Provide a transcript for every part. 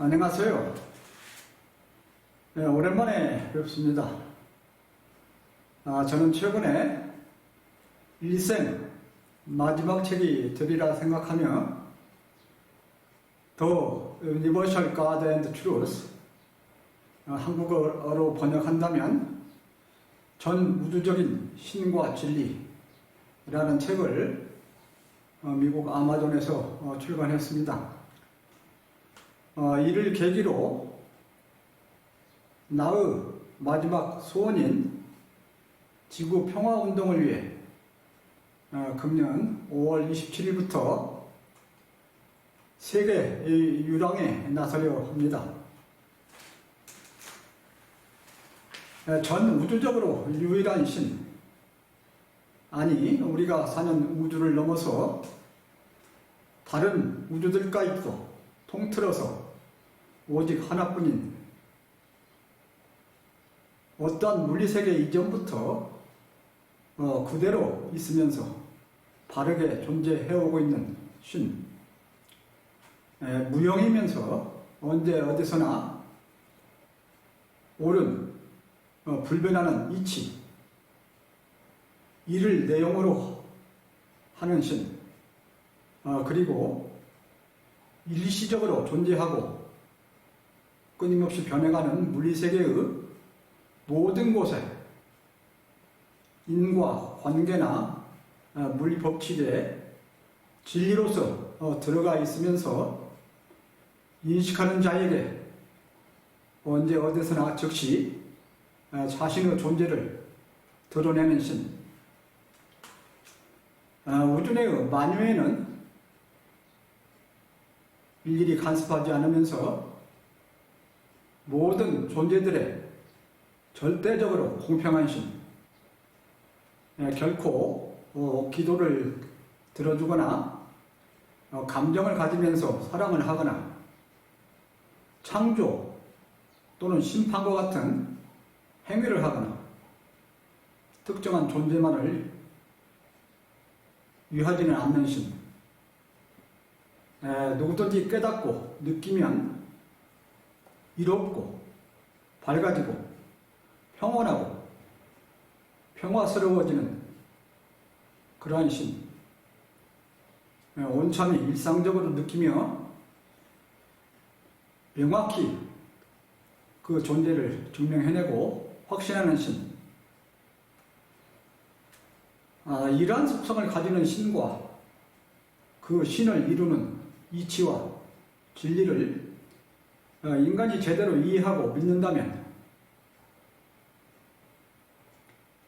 안녕하세요. 네, 오랜만에 뵙습니다. 아, 저는 최근에 일생 마지막 책이 되리라 생각하며 더 유니버셜 가드 앤드 트루스 한국어로 번역한다면 전 우주적인 신과 진리라는 책을 어, 미국 아마존에서 어, 출간했습니다. 어, 이를 계기로 나의 마지막 소원인 지구 평화 운동을 위해 어, 금년 5월 27일부터 세계 이 유랑에 나서려 합니다. 에, 전 우주적으로 유일한 신, 아니 우리가 사는 우주를 넘어서 다른 우주들까지도 통틀어서 오직 하나뿐인 어떠한 물리세계 이전부터 어, 그대로 있으면서 바르게 존재해오고 있는 신 에, 무형이면서 언제 어디서나 옳은 어, 불변하는 이치 이를 내용으로 하는 신 어, 그리고 일시적으로 존재하고 끊임없이 변해가는 물리세계의 모든 곳에 인과 관계나 어, 물리 법칙에 진리로서 어, 들어가 있으면서 인식하는 자에게 언제 어디서나 즉시 어, 자신의 존재를 드러내는 신. 어, 우주 내의 만유에는 일일이 간섭하지 않으면서 모든 존재들의 절대적으로 공평한 신. 예, 결코 어, 기도를 들어주거나 어, 감정을 가지면서 사랑을 하거나 창조 또는 심판과 같은 행위를 하거나 특정한 존재만을 위하지는 않는 신. 에, 누구든지 깨닫고 느끼면 이롭고 밝아지고 평온하고 평화스러워지는 그러한 신. 에, 온참이 일상적으로 느끼며 명확히 그 존재를 증명해내고 확신하는 신. 아, 이러한 속성을 가지는 신과 그 신을 이루는 이치와 진리를 어, 인간이 제대로 이해하고 믿는다면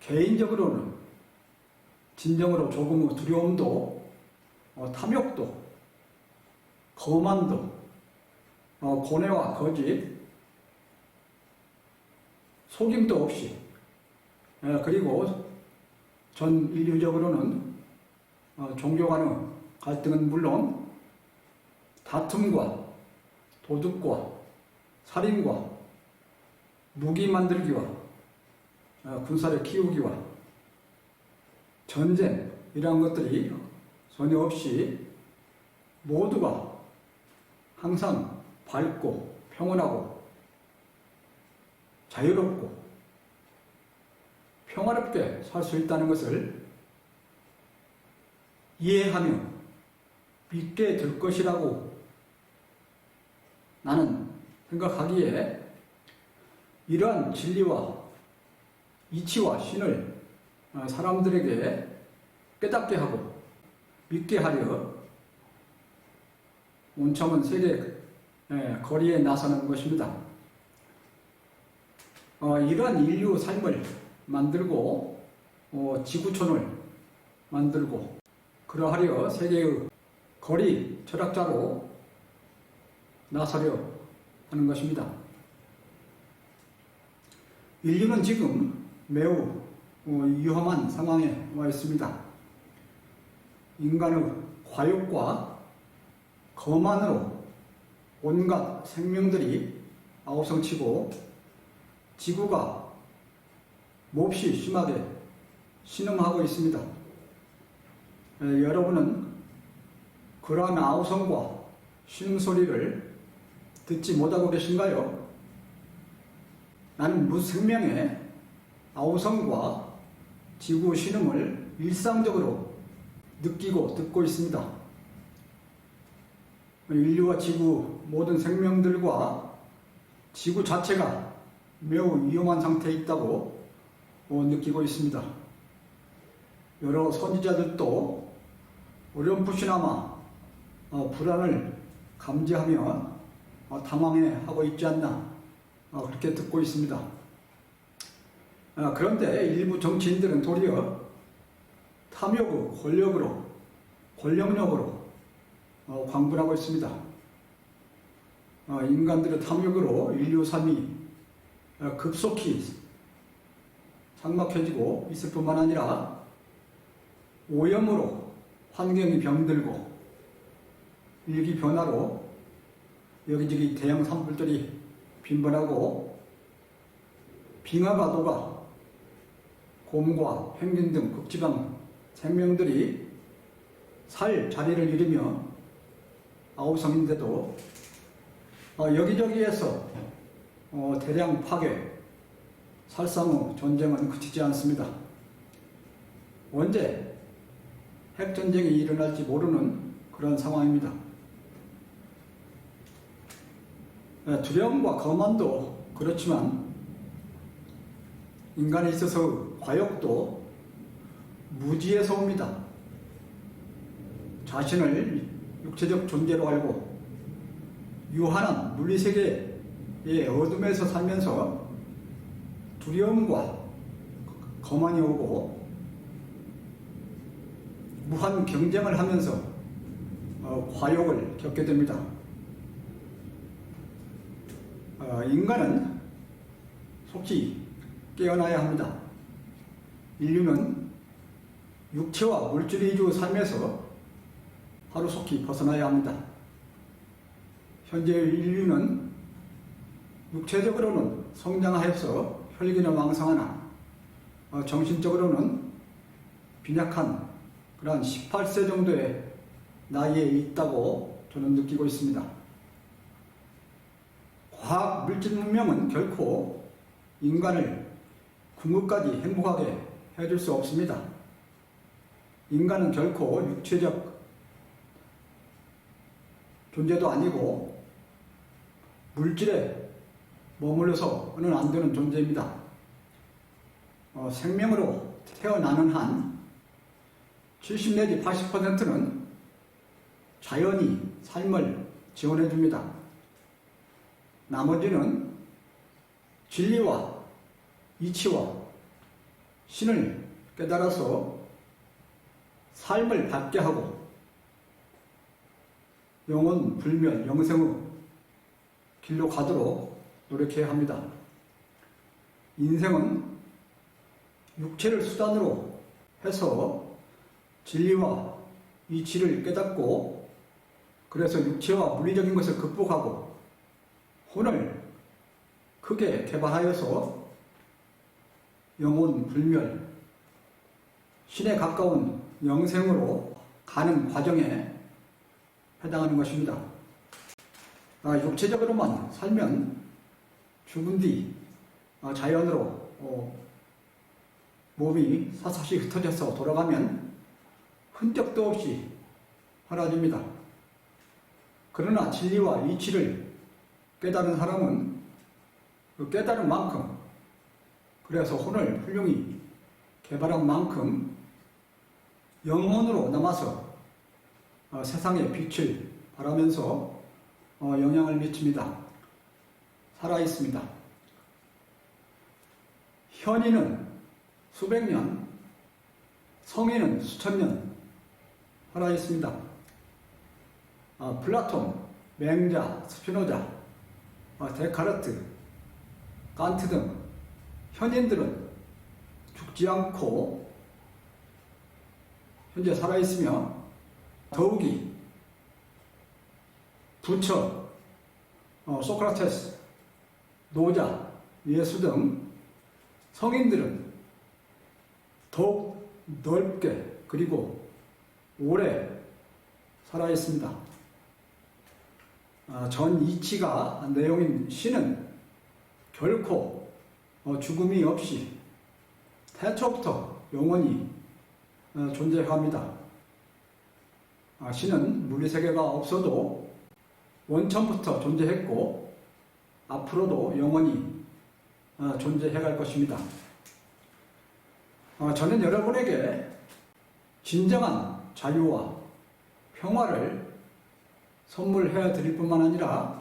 개인적으로는 진정으로 조금의 두려움도 어, 탐욕도 거만도 어, 고뇌와 거짓 속임도 없이 에, 그리고 전 인류적으로는 어, 종교 간의 갈등은 물론 다툼과 도둑과 살인과 무기 만들기와 어, 군사를 키우기와 전쟁 이러한 것들이 전혀 없이 모두가 항상 밝고 평온하고 자유롭고 평화롭게 살 수 있다는 것을 이해하며 믿게 될 것이라고 나는 생각하기에 이러한 진리와 이치와 신을 어, 사람들에게 깨닫게 하고 믿게 하려 온천은 세계 예, 거리에 나서는 것입니다. 어, 이러한 인류 삶을 만들고 어, 지구촌을 만들고 그러하려 세계의 거리 철학자로 나서려 하는 것입니다. 인류는 지금 매우 어, 위험한 상황에 와 있습니다. 인간의 과욕과 거만으로 온갖 생명들이 아우성치고 지구가 몹시 심하게 신음하고 있습니다. 에, 여러분은 그러한 아우성과 신음소리를 듣지 못하고 계신가요? 나는 무생명의 아우성과 지구 신음을 일상적으로 느끼고 듣고 있습니다. 인류와 지구 모든 생명들과 지구 자체가 매우 위험한 상태에 있다고 어, 느끼고 있습니다. 여러 선지자들도 어렴풋이나마 어, 불안을 감지하며 어, 당황해 하고 있지 않나 어, 그렇게 듣고 있습니다. 아, 그런데 일부 정치인들은 도리어 탐욕의 권력으로 권력력으로 어, 광분하고 있습니다. 어, 인간들의 탐욕으로 인류 삶이 어, 급속히 장막해지고 있을 뿐만 아니라 오염으로 환경이 병들고 일기 변화로 여기저기 대형 산불들이 빈번하고 빙하가도가 곰과 펭귄 등 극지방 생명들이 살 자리를 잃으며 아우성인데도 어, 여기저기에서 어, 대량 파괴, 살상 후 전쟁은 그치지 않습니다. 언제 핵전쟁이 일어날지 모르는 그런 상황입니다. 네, 두려움과 거만도 그렇지만 인간에 있어서 과욕도 무지에서 옵니다. 자신을 육체적 존재로 알고 유한한 물리세계의 어둠에서 살면서 두려움과 거만이 오고 무한 경쟁을 하면서 어, 과욕을 겪게 됩니다. 어, 인간은 속히 깨어나야 합니다. 인류는 육체와 물질 위주 삶에서 하루 속히 벗어나야 합니다. 현재 인류는 육체적으로는 성장하여서 혈기는 왕성하나 어, 정신적으로는 빈약한 그러한 18세 정도의 나이에 있다고 저는 느끼고 있습니다. 과학 물질 문명은 결코 인간을 궁극까지 행복하게 해줄 수 없습니다. 인간은 결코 육체적 존재도 아니고 물질에 머물러서는 안 되는 존재입니다. 어, 생명으로 태어나는 한 70 내지 80%는 자연이 삶을 지원해 줍니다. 나머지는 진리와 이치와 신을 깨달아서 삶을 받게 하고 영원 불멸 영생의 길로 가도록 노력해야 합니다. 인생은 육체를 수단으로 해서 진리와 이치를 깨닫고 그래서 육체와 물리적인 것을 극복하고 혼을 크게 개발하여서 영혼 불멸, 신에 가까운 영생으로 가는 과정에 해당하는 것입니다. 아, 육체적으로만 살면 죽은 뒤 아, 자연으로 어, 몸이 사사시 흩어져서 돌아가면 흔적도 없이 사라집니다. 그러나 진리와 이치를 깨달은 사람은 그 깨달은 만큼 그래서 혼을 훌륭히 개발한 만큼 영혼으로 남아서 어, 세상의 빛을 발하면서 어, 영향을 미칩니다. 살아 있습니다. 현인은 수백 년, 성인은 수천 년 살아 있습니다. 아, 플라톤, 맹자, 스피노자, 아, 데카르트, 칸트 등 현인들은 죽지 않고 현재 살아있으며 더욱이 부처, 어, 소크라테스, 노자, 예수 등 성인들은 더욱 넓게 그리고 오래 살아있습니다. 아, 전 이치가 내용인 시는 결코 어, 죽음이 없이 태초부터 영원히 어, 존재합니다. 아, 시는 물리세계가 없어도 원천부터 존재했고 앞으로도 영원히 어, 존재해갈 것입니다. 어, 저는 여러분에게 진정한 자유와 평화를 선물해 드릴 뿐만 아니라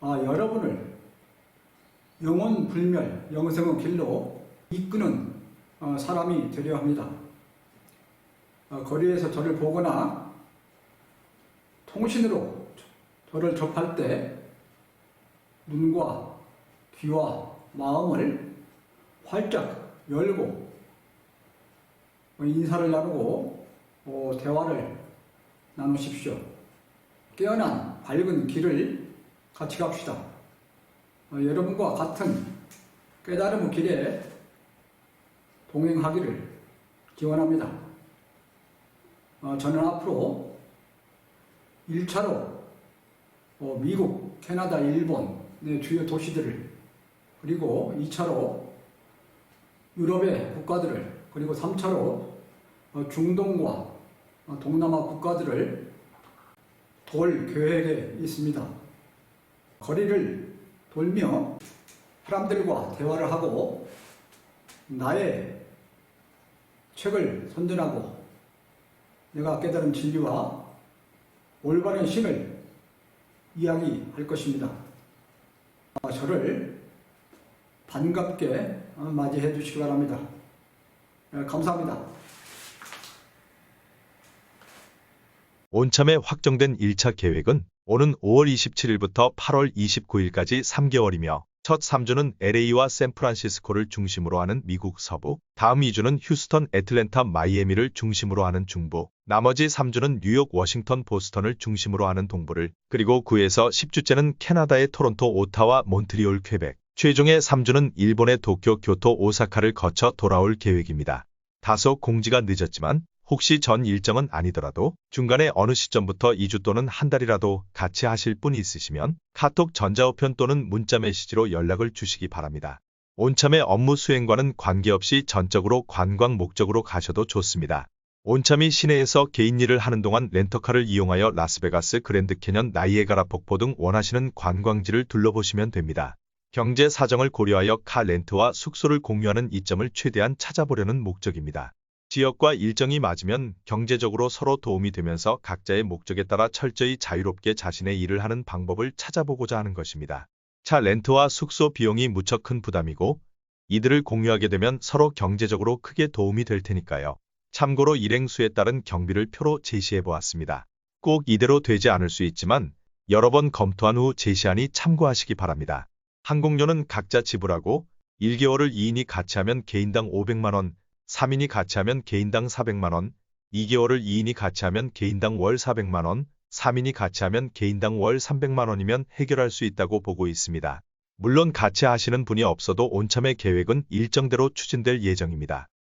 아, 여러분을 영원 불멸 영생의 길로 이끄는 어, 사람이 되려 합니다. 어, 거리에서 저를 보거나 통신으로 저를 접할 때 눈과 귀와 마음을 활짝 열고 어, 인사를 나누고 어, 대화를 나누십시오. 깨어난 밝은 길을 같이 갑시다. 어, 여러분과 같은 깨달음의 길에 동행하기를 기원합니다. 어, 저는 앞으로 1차로 어, 미국, 캐나다, 일본의 주요 도시들을 그리고 2차로 유럽의 국가들을 그리고 3차로 어, 중동과 어, 동남아 국가들을 돌 계획에 있습니다. 거리를 돌며 사람들과 대화를 하고 나의 책을 선전하고 내가 깨달은 진리와 올바른 신을 이야기할 것입니다. 아, 저를 반갑게 어, 맞이해 주시기 바랍니다. 예, 감사합니다. 온참에 확정된 1차 계획은 오는 5월 27일부터 8월 29일까지 3개월이며 첫 3주는 LA와 샌프란시스코를 중심으로 하는 미국 서부, 다음 2주는 휴스턴, 애틀랜타, 마이애미를 중심으로 하는 중부, 나머지 3주는 뉴욕, 워싱턴, 보스턴을 중심으로 하는 동부를, 그리고 9에서 10주째는 캐나다의 토론토, 오타와, 몬트리올, 퀘벡, 최종의 3주는 일본의 도쿄, 교토, 오사카를 거쳐 돌아올 계획입니다. 다소 공지가 늦었지만 혹시 전 일정은 아니더라도 중간에 어느 시점부터 2주 또는 한 달이라도 같이 하실 분 있으시면 카톡 전자우편 또는 문자 메시지로 연락을 주시기 바랍니다. 온참의 업무 수행과는 관계없이 전적으로 관광 목적으로 가셔도 좋습니다. 온참이 시내에서 개인 일을 하는 동안 렌터카를 이용하여 라스베가스 그랜드 캐년 나이에가라 폭포 등 원하시는 관광지를 둘러보시면 됩니다. 경제 사정을 고려하여 카 렌트와 숙소를 공유하는 이점을 최대한 찾아보려는 목적입니다. 지역과 일정이 맞으면 경제적으로 서로 도움이 되면서 각자의 목적에 따라 철저히 자유롭게 자신의 일을 하는 방법을 찾아보고자 하는 것입니다. 차 렌트와 숙소 비용이 무척 큰 부담이고 이들을 공유하게 되면 서로 경제적으로 크게 도움이 될 테니까요. 참고로 일행수에 따른 경비를 표로 제시해 보았습니다. 꼭 이대로 되지 않을 수 있지만 여러 번 검토한 후 제시하니 참고하시기 바랍니다. 항공료는 각자 지불하고 1개월을 2인이 같이 하면 개인당 500만원, 3인이 같이 하면 개인당 400만원, 2개월을 2인이 같이 하면 개인당 월 400만원, 3인이 같이 하면 개인당 월 300만원이면 해결할 수 있다고 보고 있습니다. 물론 같이 하시는 분이 없어도 온참의 계획은 일정대로 추진될 예정입니다.